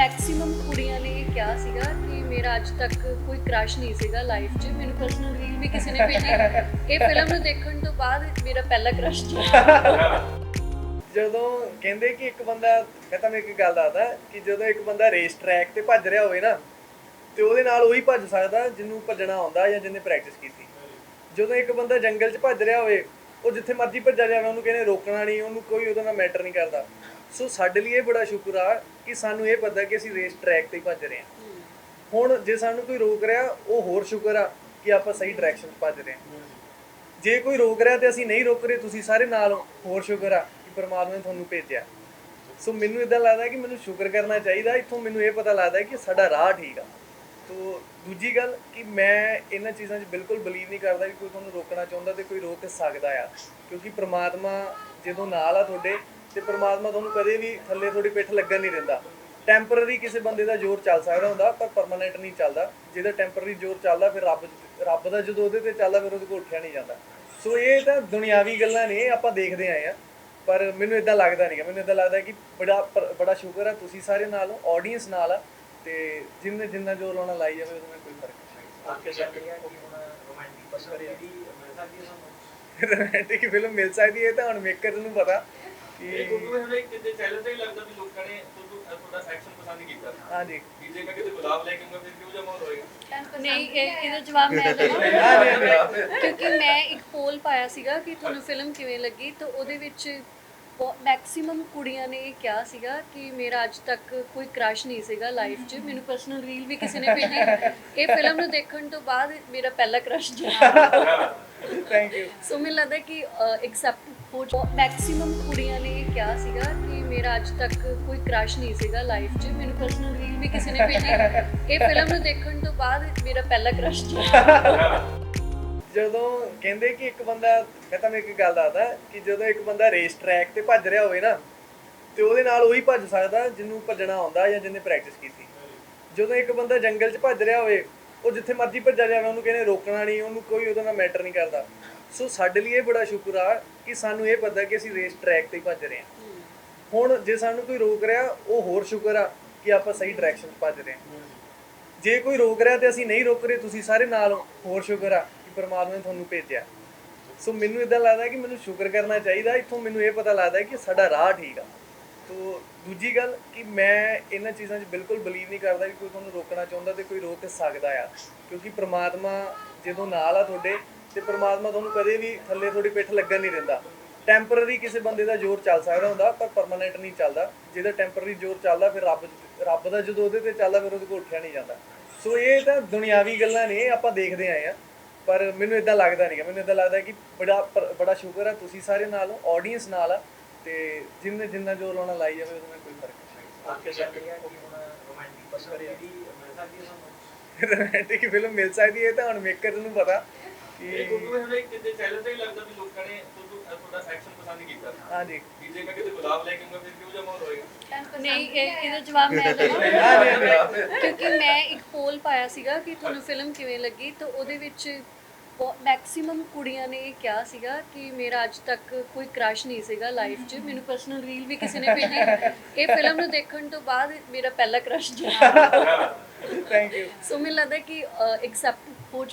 Maximum ਕੁੜੀਆਂ ਨੇ ਕਿਹਾ ਸੀਗਾ ਕਿ ਮੇਰਾ ਅੱਜ ਤੱਕ ਕੋਈ ਕ੍ਰਸ਼ ਨਹੀਂ ਸੀਗਾ ਲਾਈਫ 'ਚ। ਮੈਨੂੰ ਪਰਸਨਲ ਰੀਲ ਵੀ ਕਿਸੇ ਨੇ ਭੇਜੀ। ਇਹ ਫਿਲਮ ਨੂੰ ਦੇਖਣ ਤੋਂ ਬਾਅਦ ਮੇਰਾ ਪਹਿਲਾ ਕ੍ਰਸ਼ ਸੀ। ਜਦੋਂ ਕਹਿੰਦੇ ਕਿ ਇੱਕ ਬੰਦਾ, ਮੈਂ ਤੁਹਾਨੂੰ ਇੱਕ ਗੱਲ ਦੱਸਦਾ, ਕਿ ਜਦੋਂ ਇੱਕ ਬੰਦਾ ਰੇਸ ਟਰੈਕ ਤੇ ਭੱਜ ਰਿਹਾ ਹੋਵੇ ਨਾ, ਤੇ ਉਹਦੇ ਨਾਲ ਉਹੀ ਭੱਜ ਸਕਦਾ ਜਿਹਨੂੰ ਭੱਜਣਾ ਆਉਂਦਾ ਜਾਂ ਜਿਹਨੇ ਪ੍ਰੈਕਟਿਸ ਕੀਤੀ। ਜਦੋਂ ਇੱਕ ਬੰਦਾ ਜੰਗਲ 'ਚ ਭੱਜ ਰਿਹਾ ਹੋਵੇ, ਉਹ ਜਿੱਥੇ ਮਰਜ਼ੀ ਭੱਜਾ ਜਾਵੇ, ਉਹਨੂੰ ਕਹਿੰਦੇ ਰੋਕਣਾ ਨਹੀਂ, ਉਹਨੂੰ ਕੋਈ ਉਹਦਾ ਨਾਲ ਮੈਟਰ ਨਹੀਂ ਕਰਦਾ। ਸੋ ਸਾਡੇ ਲਈ ਇਹ ਬੜਾ ਸ਼ੁਕਰ ਆ ਕਿ ਸਾਨੂੰ ਇਹ ਪਤਾ ਕਿ ਅਸੀਂ ਰੇਸ ਟਰੈਕ ਤੇ ਹੀ ਭੱਜ ਰਹੇ ਹਾਂ। ਹੁਣ ਜੇ ਸਾਨੂੰ ਕੋਈ ਰੋਕ ਰਿਹਾ ਉਹ ਹੋਰ ਸ਼ੁਕਰ ਆ ਕਿ ਆਪਾਂ ਸਹੀ ਡਾਇਰੈਕਸ਼ਨ 'ਚ ਭੱਜ ਰਹੇ ਹਾਂ। ਜੇ ਕੋਈ ਰੋਕ ਰਿਹਾ ਤੇ ਅਸੀਂ ਨਹੀਂ ਰੋਕ ਰਹੇ ਤੁਸੀਂ ਸਾਰੇ ਨਾਲ ਹੋ, ਹੋਰ ਸ਼ੁਕਰ ਆ ਕਿ ਪਰਮਾਤਮਾ ਨੇ ਤੁਹਾਨੂੰ ਭੇਜਿਆ। ਸੋ ਮੈਨੂੰ ਇਦਾਂ ਲੱਗਦਾ ਕਿ ਮੈਨੂੰ ਸ਼ੁਕਰ ਕਰਨਾ ਚਾਹੀਦਾ। ਇੱਥੋਂ ਮੈਨੂੰ ਇਹ ਪਤਾ ਲੱਗਦਾ ਕਿ ਸਾਡਾ ਰਾਹ ਠੀਕ ਆ। ਤੋ ਦੂਜੀ ਗੱਲ ਕਿ ਮੈਂ ਇਹਨਾਂ ਚੀਜ਼ਾਂ 'ਚ ਬਿਲਕੁਲ ਬਲੀਵ ਨਹੀਂ ਕਰਦਾ ਕਿ ਕੋਈ ਤੁਹਾਨੂੰ ਰੋਕਣਾ ਚਾਹੁੰਦਾ ਤੇ ਕੋਈ ਰੋਕ ਸਕਦਾ ਆ। ਕਿਉਂਕਿ ਪ੍ਰਮਾਤਮਾ ਜਦੋਂ ਨਾਲ ਆ ਤੁਹਾਡੇ ਤੇ ਪ੍ਰਮਾਤਮਾ ਤੁਹਾਨੂੰ ਕਦੇ ਵੀ ਥੱਲੇ ਤੁਹਾਡੀ ਪਿੱਠ ਲੱਗਣ ਨਹੀਂ ਦਿੰਦਾ। ਟੈਂਪਰਰੀ ਕਿਸੇ ਬੰਦੇ ਦਾ ਜ਼ੋਰ ਚੱਲ ਸਕਦਾ ਹੁੰਦਾ ਪਰ ਪਰਮਨੈਂਟ ਨਹੀਂ ਚੱਲਦਾ। ਜਿਹਦਾ ਟੈਂਪਰਰੀ ਜ਼ੋਰ ਚੱਲਦਾ ਫਿਰ ਰੱਬ ਰੱਬ ਦਾ ਜਦੋਂ ਉਹਦੇ ਤੇ ਚੱਲਦਾ ਫਿਰ ਉਹਦੇ ਕੋਲ ਉੱਠਿਆ ਨਹੀਂ ਜਾਂਦਾ। ਸੋ ਇਹ ਤਾਂ ਦੁਨਿਆਵੀ ਗੱਲਾਂ ਨੇ ਆਪਾਂ ਦੇਖਦੇ ਆਏ ਆ ਪਰ ਮੈਨੂੰ ਇਦਾਂ ਲੱਗਦਾ ਨਹੀਂਗਾ ਮੈਨੂੰ ਇਦਾਂ ਲੱਗਦਾ ਕਿ ਬੜਾ ਬੜਾ ਸ਼ੁਕਰ ਆ ਤੁਸੀਂ ਸਾਰੇ ਨਾਲ ਹੋ ਆਡੀਅנס ਨਾਲ ਆ ਤੇ ਜਿੰਨੇ ਜਿੰਨਾ ਜ਼ੋਰ ਲਾਉਣਾ ਲਾਈ ਜਾਵੇ ਉਹਦੇ ਨਾਲ ਕੋਈ ਫ਼ਰਕ ਨਹੀਂ ਰੋਮਾਂਟਿਕ ਫਿਲਮ ਮਿਲ ਸਕਦੀ ਹੈ ਤਾਂ ਹੁਣ ਮੇਕਰ ਨੂੰ ਪਤਾ। ਇਹ ਕਿ ਤੁਹਾਨੂੰ ਹੁਣ ਕਿਤੇ ਚੈਲੰਜ ਹੀ ਲੱਗਦਾ ਵੀ ਲੋਕਾਂ ਨੇ ਤੁਹਾਨੂੰ ਤੁਹਾਡਾ ਐਕਸ਼ਨ ਪਸੰਦ ਕੀਤਾ ਹਾਂਜੀ। ਵੀ ਜੇ ਮੈਂ ਕਿਤੇ ਗੁਲਾਬ ਲੈ ਕੇ ਆਉਂਗਾ ਫਿਰ ਕਿਹੋ ਜਿਹਾ ਮਾਹੌਲ ਹੋਏਗਾ? ਨਹੀਂ ਇਹ ਇਹਦਾ ਜਵਾਬ ਮੈਂ ਦੇਵਾਂ ਹਾਂ, ਨਹੀਂ, ਨਹੀਂ। ਕਿਉਂਕਿ ਮੈਂ ਇੱਕ ਪੋਲ ਪਾਇਆ ਸੀਗਾ ਕਿ ਤੁਹਾਨੂੰ ਫਿਲਮ ਕਿਵੇਂ ਲੱਗੀ ਤਾਂ ਉਹਦੇ ਵਿੱਚ ਮੈਕਸਿਮਮ ਕੁੜੀਆਂ ਨੇ ਇਹ ਕਿਹਾ ਸੀਗਾ ਕਿ ਮੇਰਾ ਅੱਜ ਤੱਕ ਕੋਈ ਕ੍ਰਸ਼ ਨਹੀਂ ਸੀਗਾ ਲਾਈਫ 'ਚ। ਮੈਨੂੰ ਪਰਸਨਲ ਰੀਲ ਵੀ ਕਿਸੇ ਨੇ ਭੇਜੀ। ਇਹ ਫਿਲਮ ਨੂੰ ਦੇਖਣ ਤੋਂ ਬਾਅਦ ਮੇਰਾ ਪਹਿਲਾ ਕ੍ਰਸ਼ ਥੈਂਕ ਯੂ ਸੋ ਮੈਨੂੰ ਲੱਗਦਾ ਕਿ ਐਕਸੈਪਟ ਹੋ ਮੈਕਸਿਮਮ ਕੁੜੀਆਂ ਨੇ ਕਿਹਾ ਸੀਗਾ ਕਿ ਮੇਰਾ ਅੱਜ ਤੱਕ ਕੋਈ ਕ੍ਰਸ਼ ਨਹੀਂ ਸੀਗਾ ਲਾਈਫ 'ਚ। ਮੈਨੂੰ ਪਰਸਨਲ ਵੀ ਕਿਸੇ ਨੇ ਭੇਜੀ। ਇਹ ਫਿਲਮ ਨੂੰ ਦੇਖਣ ਤੋਂ ਬਾਅਦ ਮੇਰਾ ਪਹਿਲਾ ਕ੍ਰਸ਼ ਸੀ। ਜਦੋਂ ਕਹਿੰਦੇ ਕਿ ਇੱਕ ਬੰਦਾ ਮੈਂ ਤੁਹਾਨੂੰ ਇੱਕ ਗੱਲ ਦੱਸਦਾ, ਕਿ ਜਦੋਂ ਇੱਕ ਬੰਦਾ ਰੇਸ ਟਰੈਕ ਤੇ ਭੱਜ ਰਿਹਾ ਹੋਵੇ ਨਾ, ਤੇ ਉਹਦੇ ਨਾਲ ਉਹੀ ਭੱਜ ਸਕਦਾ ਜਿਹਨੂੰ ਭੱਜਣਾ ਆਉਂਦਾ ਜਾਂ ਜਿਹਨੇ ਪ੍ਰੈਕਟਿਸ ਕੀਤੀ। ਜਦੋਂ ਇੱਕ ਬੰਦਾ ਜੰਗਲ 'ਚ ਭੱਜ ਰਿਹਾ ਹੋਵੇ, ਉਹ ਜਿੱਥੇ ਮਰਜ਼ੀ ਭੱਜਾ ਜਾਵੇ, ਉਹਨੂੰ ਕਹਿੰਦੇ ਰੋਕਣਾ ਨਹੀਂ, ਉਹਨੂੰ ਕੋਈ ਉਹਦਾ ਨਾਲ ਮੈਟਰ ਨਹੀਂ ਕਰਦਾ। ਸੋ ਸਾਡੇ ਲਈ ਇਹ ਬੜਾ ਸ਼ੁਕਰ ਆ ਕਿ ਸਾਨੂੰ ਇਹ ਪਤਾ ਕਿ ਅਸੀਂ ਰੇਸ ਟਰੈਕ ਤੇ ਹੀ ਭੱਜ ਰਹੇ ਹਾਂ। ਹੁਣ ਜੇ ਸਾਨੂੰ ਕੋਈ ਰੋਕ ਰਿਹਾ ਉਹ ਹੋਰ ਸ਼ੁਕਰ ਆ ਕਿ ਆਪਾਂ ਸਹੀ ਡਾਇਰੈਕਸ਼ਨ 'ਚ ਭੱਜ ਰਹੇ ਹਾਂ। ਜੇ ਕੋਈ ਰੋਕ ਰਿਹਾ ਤੇ ਅਸੀਂ ਨਹੀਂ ਰੋਕ ਰਹੇ ਤੁਸੀਂ ਸਾਰੇ ਨਾਲ ਹੋ, ਹੋਰ ਸ਼ੁਕਰ ਆ ਕਿ ਪਰਮਾਤਮਾ ਨੇ ਤੁਹਾਨੂੰ ਭੇਜਿਆ। ਸੋ ਮੈਨੂੰ ਇਦਾਂ ਲੱਗਦਾ ਕਿ ਮੈਨੂੰ ਸ਼ੁਕਰ ਕਰਨਾ ਚਾਹੀਦਾ। ਇੱਥੋਂ ਮੈਨੂੰ ਇਹ ਪਤਾ ਲੱਗਦਾ ਕਿ ਸਾਡਾ ਰਾਹ ਠੀਕ ਆ। ਤੋ ਦੂਜੀ ਗੱਲ ਕਿ ਮੈਂ ਇਹਨਾਂ ਚੀਜ਼ਾਂ 'ਚ ਬਿਲਕੁਲ ਬਲੀਵ ਨਹੀਂ ਕਰਦਾ ਕਿ ਕੋਈ ਤੁਹਾਨੂੰ ਰੋਕਣਾ ਚਾਹੁੰਦਾ ਤੇ ਕੋਈ ਰੋਕ ਸਕਦਾ ਆ। ਕਿਉਂਕਿ ਪ੍ਰਮਾਤਮਾ ਜਦੋਂ ਨਾਲ ਆ ਤੁਹਾਡੇ ਤੇ ਪ੍ਰਮਾਤਮਾ ਤੁਹਾਨੂੰ ਕਦੇ ਵੀ ਥੱਲੇ ਤੁਹਾਡੀ ਪਿੱਠ ਲੱਗਣ ਨਹੀਂ ਦਿੰਦਾ। ਟੈਂਪਰਰੀ ਕਿਸੇ ਬੰਦੇ ਦਾ ਜ਼ੋਰ ਚੱਲ ਸਕਦਾ ਹੁੰਦਾ ਪਰ ਪਰਮਨੈਂਟ ਨਹੀਂ ਚੱਲਦਾ। ਜਿਹਦਾ ਟੈਂਪਰਰੀ ਜ਼ੋਰ ਚੱਲਦਾ ਫਿਰ ਰੱਬ ਰੱਬ ਦਾ ਜਦੋਂ ਉਹਦੇ ਤੇ ਚੱਲਦਾ ਫਿਰ ਉਹਦੇ ਕੋਲ ਉੱਠਿਆ ਨਹੀਂ ਜਾਂਦਾ। ਸੋ ਇਹ ਤਾਂ ਦੁਨਿਆਵੀ ਗੱਲਾਂ ਨੇ ਆਪਾਂ ਦੇਖਦੇ ਆਏ ਆ ਪਰ ਮੈਨੂੰ ਇਦਾਂ ਲੱਗਦਾ ਨਹੀਂਗਾ ਮੈਨੂੰ ਇਦਾਂ ਲੱਗਦਾ ਕਿ ਬੜਾ ਬੜਾ ਸ਼ੁਕਰ ਆ ਤੁਸੀਂ ਸਾਰੇ ਨਾਲ ਹੋ ਆਡੀਅנס ਨਾਲ ਆ ਤੇ ਜਿੰਨੇ ਜਿੰਨਾ ਜ਼ੋਰ ਲਾਉਣਾ ਲਾਈ ਜਾਵੇ ਉਹਦੇ ਨਾਲ ਕੋਈ ਫ਼ਰਕ ਨਹੀਂ ਅੱਗੇ ਚੱਲ ਰਿਹਾ ਕਿ ਹੁਣ ਰੋਮਾਂਟਿਕ ਪਸੰਦ ਜਿਹੜੀ ਮਿਲ ਸਕਦੀ ਹੈ ਰੋਮਾਂਟਿਕ ਫਿਲਮ ਮਿਲ ਸਕਦੀ ਹੈ ਤਾਂ ਹੁਣ ਮੇਕਰ ਨੂੰ ਪਤਾ। ਇਹ ਤੁਹਾਨੂੰ ਹੁਣ ਕਿਤੇ ਚੈਲੰਜ ਹੀ ਲੱਗਦਾ ਵੀ ਲੋਕਾਂ ਨੇ ਤੁਹਾਨੂੰ ਤੁਹਾਡਾ ਐਕਸ਼ਨ ਪਸੰਦ ਕੀਤਾ ਹਾਂਜੀ ਜੇ। ਮੈਂ ਕਿਤੇ ਗੁਲਾਬ ਲੈ ਕੇ ਆਉਂਗਾ ਫਿਰ ਜਿਹਾ ਮਾਹੌਲ ਹੋਏਗਾ? ਨਹੀਂ ਇਹ ਇਹਦਾ ਜਵਾਬ ਮੈਂ ਦੇਵਾਂ। ਕਿਉਂਕਿ ਮੈਂ ਇੱਕ ਪੋਲ ਪਾਇਆ ਸੀਗਾ ਕਿ ਤੁਹਾਨੂੰ ਫਿਲਮ ਕਿਵੇਂ ਲੱਗੀ ਤਾਂ ਉਹਦੇ ਵਿੱਚ ਮੈਕਸਿਮਮ ਕੁੜੀਆਂ ਨੇ ਇਹ ਕਿਹਾ ਸੀਗਾ ਕਿ ਮੇਰਾ ਅੱਜ ਤੱਕ ਕੋਈ ਕ੍ਰਸ਼ ਨਹੀਂ ਸੀਗਾ ਲਾਈਫ 'ਚ। ਮੈਨੂੰ ਪਰਸਨਲ ਰੀਲ ਵੀ ਕਿਸੇ ਨੇ ਭੇਜੀ। ਇਹ ਫਿਲਮ ਨੂੰ ਦੇਖਣ ਤੋਂ ਬਾਅਦ ਮੇਰਾ ਪਹਿਲਾ ਕ੍ਰਸ਼ ਸੀ ਥੈਂਕ ਯੂ ਸੋ ਮੈਨੂੰ ਲੱਗਦਾ ਕਿ ਐਕਸੈਪਟ